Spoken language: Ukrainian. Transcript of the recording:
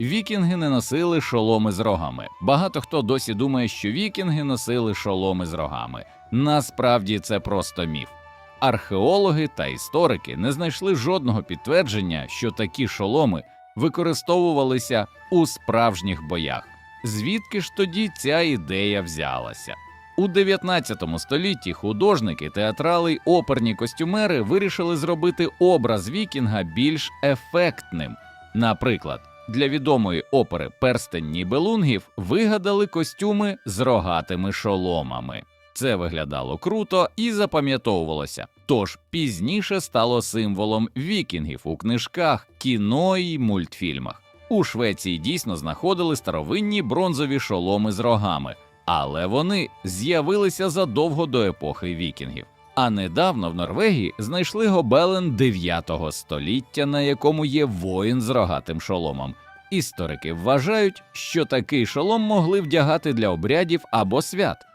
Вікінги не носили шоломи з рогами. Багато хто досі думає, що вікінги носили шоломи з рогами. Насправді це просто міф. Археологи та історики не знайшли жодного підтвердження, що такі шоломи використовувалися у справжніх боях. Звідки ж тоді ця ідея взялася? У 19 столітті художники, театрали й оперні костюмери вирішили зробити образ вікінга більш ефектним. Наприклад, для відомої опери Перстень Нібелунгів вигадали костюми з рогатими шоломами. Це виглядало круто і запам'ятовувалося. Тож пізніше стало символом вікінгів у книжках, кіно і мультфільмах. У Швеції дійсно знаходили старовинні бронзові шоломи з рогами, але вони з'явилися задовго до епохи вікінгів. А недавно в Норвегії знайшли гобелен 9 століття, на якому є воїн з рогатим шоломом. Історики вважають, що такий шолом могли вдягати для обрядів або свят.